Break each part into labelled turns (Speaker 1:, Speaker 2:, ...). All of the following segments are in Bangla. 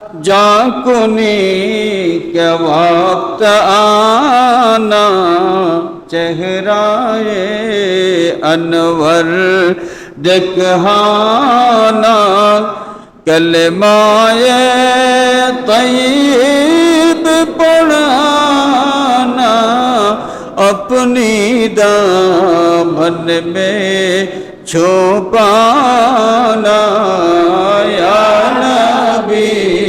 Speaker 1: जाकुनी के वक्त आना चेहराए अनवर दिखाना कलमाए तय्यब पढ़ाना अपनी दामन में छुपाना या नबी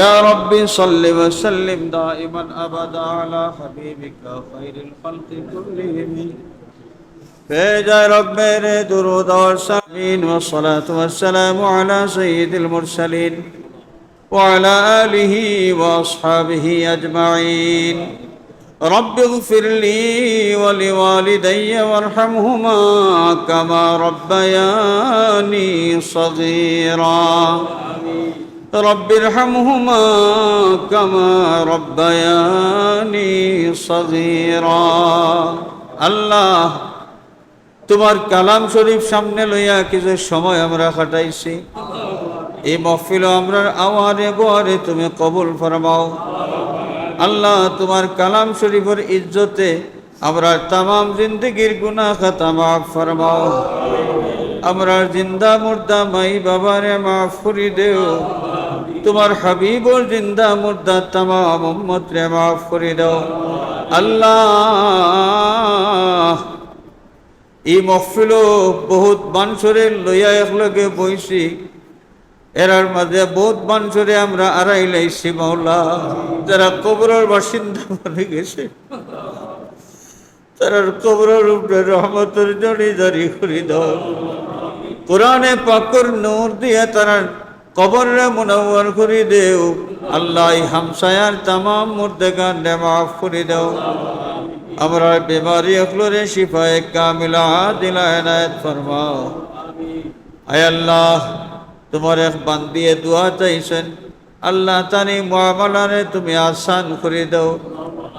Speaker 1: يا ربي صل وسلم دائما أبدا على حبيبك خير الخلق كلهم. فيا رب درود والسلام والصلاة والسلام على سيد المرسلين وعلى آله وأصحابه أجمعين. رب اغفر لي ولوالدي وارحمهما كما ربياني صغيرا. رب ارحمهما كما ربياني صغيرا الله তোমার কালাম শরীফ সামনে লইয়া কিছু সময় আমরা কাটাইছি এই মহফিল আমরা আওয়ারে গোয়ারে তুমি কবুল ফরমাও আল্লাহ তোমার কালাম শরীফের ইজ্জতে আমরা তামাম জিন্দগির গুনা খাতা মাফ ফরমাও আমরা জিন্দা মুর্দা মাই বাবারে মাফ করি দেও তোমার হাবিবর জিন্দা মুর্দা রে মাফ করে দাও। আল্লাহ, এই মহফিল বহুত বানসরে লইয়া একলগে বইছি। এরার মাঝে বহুত বানসরে আমরা আড়াই লাইছি মাওলা। যারা কবরের বাসিন্দা বনে গেছে, তারার কবরের উপরে রহমতের জড়ি জারি করে দাও। কোরআনে পাকর নূর দিয়ে তারা কবরে মুনাওয়ার করে দেও। আল্লাহ হামসায়ার তামাম মুর্দেগান মাফ করে দাও। আমরা বেমারি অখলরে শিফায়ে কামিলা দিলা এনায়েত ফরমাও। আয় আল্লাহ, তোমার এক বান্দিয়ে দোয়া চাইছেন। আল্লাহ তানি মুআমালারে তুমি আসান করে দাও।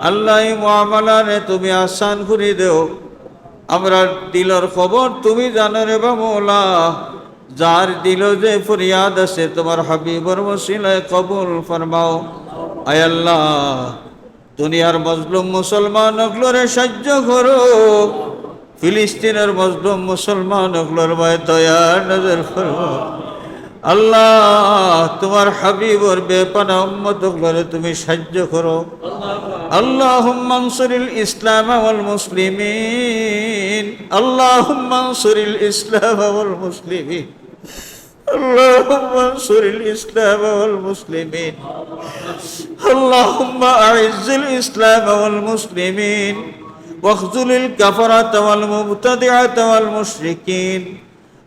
Speaker 1: আল্লাহ মুআমালারে তুমি আসান করে দাও। আমরা দিলর খবর তুমি জানো রে বা মৌলা। যার দিল যে ফরিয়াদ আছে তোমার হাবিবর মসিলায় কবুল ফরমাও। আয় আল্লাহ, দুনিয়ার মজলুম মুসলমান অগলোরে সাহায্য করো। ফিলিস্তিনের মজলুম মুসলমান অগলোর ভাই দয়া নজর করো। আল্লাহ, তোমার হাবিবর বেপানা উম্মত অগলোরে তুমি সাহায্য করো। আল্লাহ মানসুরিল ইসলাম ওয়াল মুসলিমিন। আল্লাহ মানসুরিল ইসলাম ওয়াল মুসলিমিন। اللهم انصر الإسلام والمسلمين اللهم أعز الإسلام والمسلمين واخذل الكفرة والمبتدعة والمشركين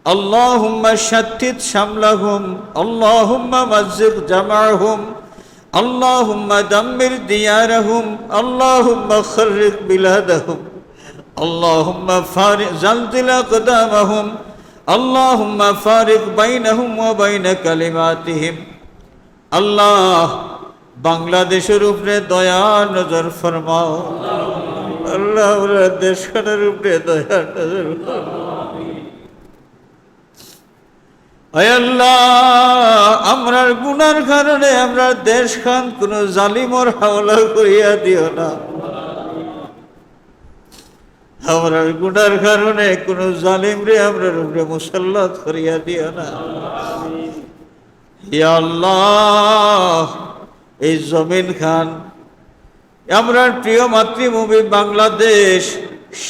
Speaker 1: اللهم شتت شملهم اللهم مزق جمعهم اللهم دمر ديارهم اللهم خرق بلادهم اللهم فارق زلزل أقدامهم اللهم فارق بينهم وبين كلماتهم আল্লাহ বাংলাদেশের উপরে দয়া নজর ফরমাও আল্লাহ আমরা দেশখানের উপরে দয়া নজর আল্লাহ আমরার গুনার কারণে আমরা দেশ খান কোন জালিমর হাওলা করিয়া দিও না আমরা গুনার কারণে কোন জালিম রে আমরা উপরে মুসল্লাত করিয়া দিও না। আল্লাহ, এই জমিন খান। আমরা প্রিয় মাতৃভূমি বাংলাদেশ,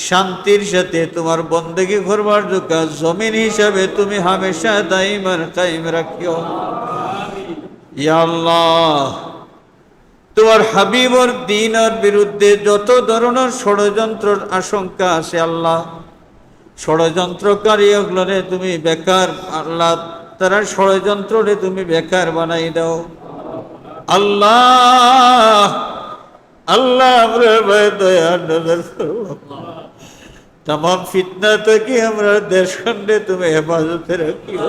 Speaker 1: শান্তির সাথে তোমার বন্দেগি করবার যোগ্য জমিন হিসাবে তুমি হামেশা দাইমার কায়েম রাখিও। আল্লাহ তোমার হাবিবর দিনের বিরুদ্ধে যত ধরনের ষড়যন্ত্রের আশঙ্কা আছে আল্লাহ, ষড়যন্ত্রকারী ওগুলোরে তুমি বেকার, আল্লাহ, তারা ষড়যন্ত্ররে তুমি বেকার বানাই দাও। আল্লাহ আল্লাহ আমরা তাম ফিতনা থেকে আমরা দেশ খণ্ডে তুমি হেফাজতে রাখিও